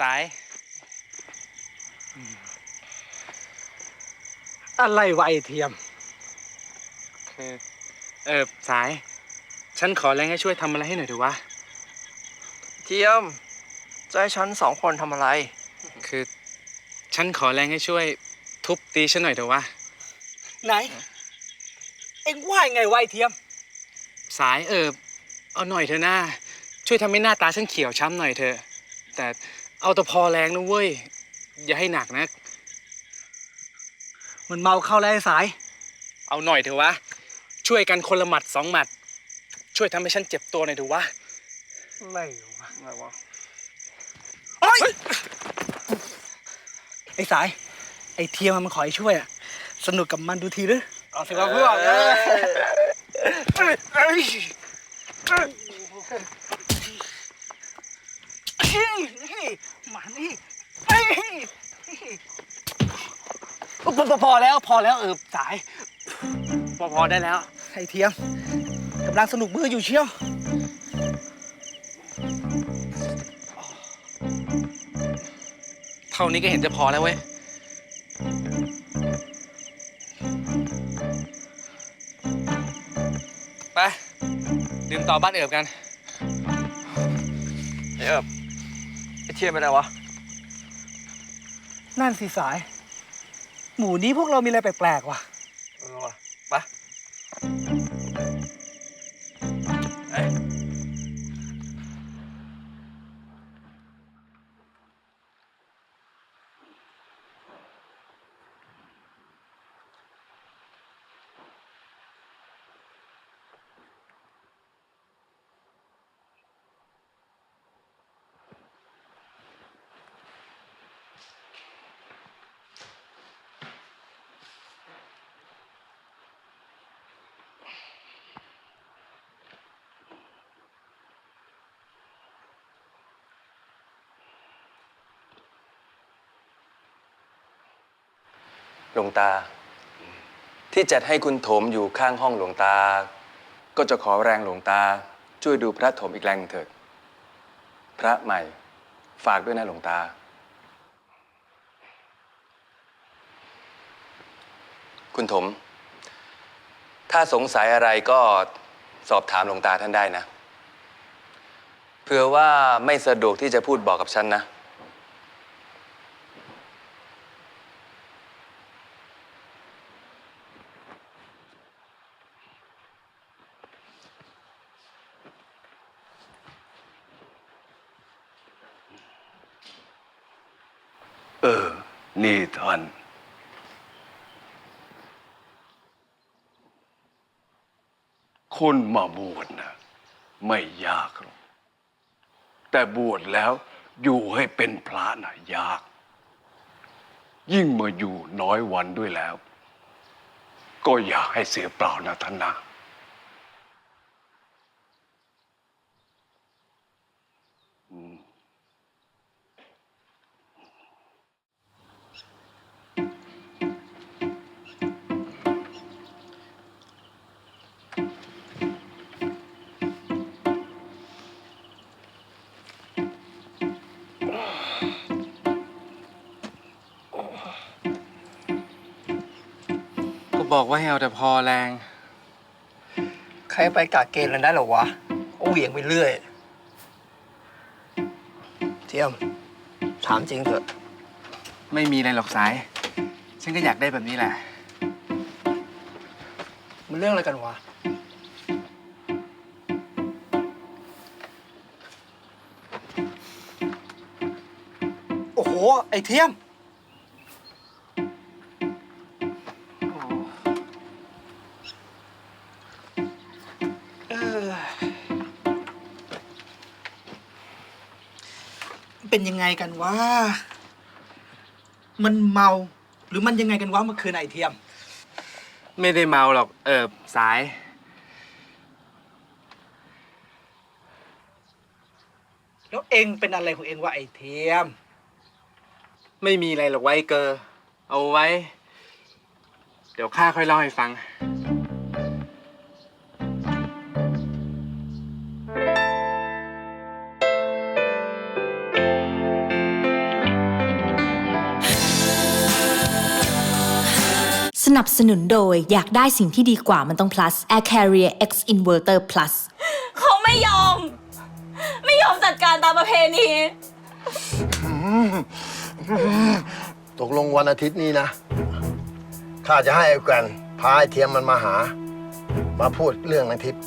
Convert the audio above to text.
สาย อะไรวะไอเทียม คือเออสาย ฉันขอแรงให้ช่วยทำอะไรให้หน่อยดูวะ เทียม จะให้ฉันสองคนทำอะไร คือ ฉันขอแรงให้ช่วย ทุบตีฉันหน่อยเถอะวะ ไหน เอ็งว่ายังไงวะไอเทียม สายเออเอาหน่อยเถอะนะช่วยทำให้หน้าตาฉันเขียวช้ำหน่อยเถอะ แต่เอาแต่พอแรงนะเว้ย อย่าให้หนักนะ มันเมาเข้าแล้วไอ้สาย เอาหน่อยเถอะวะ ช่วยกันคนละหมัดสองหมัด ช่วยทำให้ฉันเจ็บตัวหน่อยเถอะวะอะไรวะอะไรวะโอ๊ยไอ้สาย ไอ้เทียมมันขอให้ช่วยอะสนุกกับมันดูทีหรือเอาสิวะเพื่อน เอ้ย เอ้ยเอ้ยเอ้ยนี่ มานี่เอ้ยพอพอพอแล้วพอแล้วเออสาย พอพอได้แล้ว ไอ้เทียมกำลังสนุกมืออยู่เชียว เท่านี้ก็เห็นจะพอแล้วเว้ย ไป ดื่มต่อบ้านเอิบกันเทีย มไอเทียมเป็นไรวะ นั่นสิสาย หมูนี้พวกเรามีอะไรแปลกๆว่ะ เออวะไป หลวงตา ที่จัดให้คุณโถมอยู่ข้างห้องหลวงตา ก็จะขอแรงหลวงตา ช่วยดูพระโถมอีกแรงหนึ่งเถิดพระใหม่ฝากด้วยนะหลวงตา คุณถม ถ้าสงสัยอะไรก็สอบถามหลวงตาท่านได้นะเผื่อว่าไม่สะดวกที่จะพูดบอกกับฉันนะ เออ นี่ท่าน คนมาบวชนะไม่ยากหรอก แต่บวชแล้วอยู่ให้เป็นพระน่ะยาก ยิ่งมาอยู่น้อยวันด้วยแล้ว ก็อย่าให้เสียเปล่านะท่านนะ บอกว่าให้เอาแต่พอแรง ใครไปกาเกณฑ์แล้วได้เหรอวะโอ้เหวี่ยงไปเรื่อย เทียม ถามจริงเถอะ ไม่มีอะไรหรอกสาย ฉันก็อยากได้แบบนี้แหละ มันเรื่องอะไรกันวะ โอ้โห ไอ้เทียม เป็นยังไงกันวะ มันเมาหรือมันยังไงกันวะเมื่อคืนไอ้เทียม ไม่ได้เมาหรอก เออสาย แล้วเองเป็นอะไรของเองวะไอ้เทียม ไม่มีอะไรหรอกไว้เกอร์เอาไว้ เดี๋ยวข้าค่อยเล่าให้ฟัง นับสนุนโดยอยากได้สิ่งที่ดีกว่ามันต้อง plus Air Carrier X Inverter Plus เขาไม่ยอม ไม่ยอมจัดการตามประเพณีตกลงวันอาทิตย์นี้นะ ข้าจะให้ไอ้แกรนพาไอ้เทียมมันมาหา มาพูดเรื่องนางทิพย์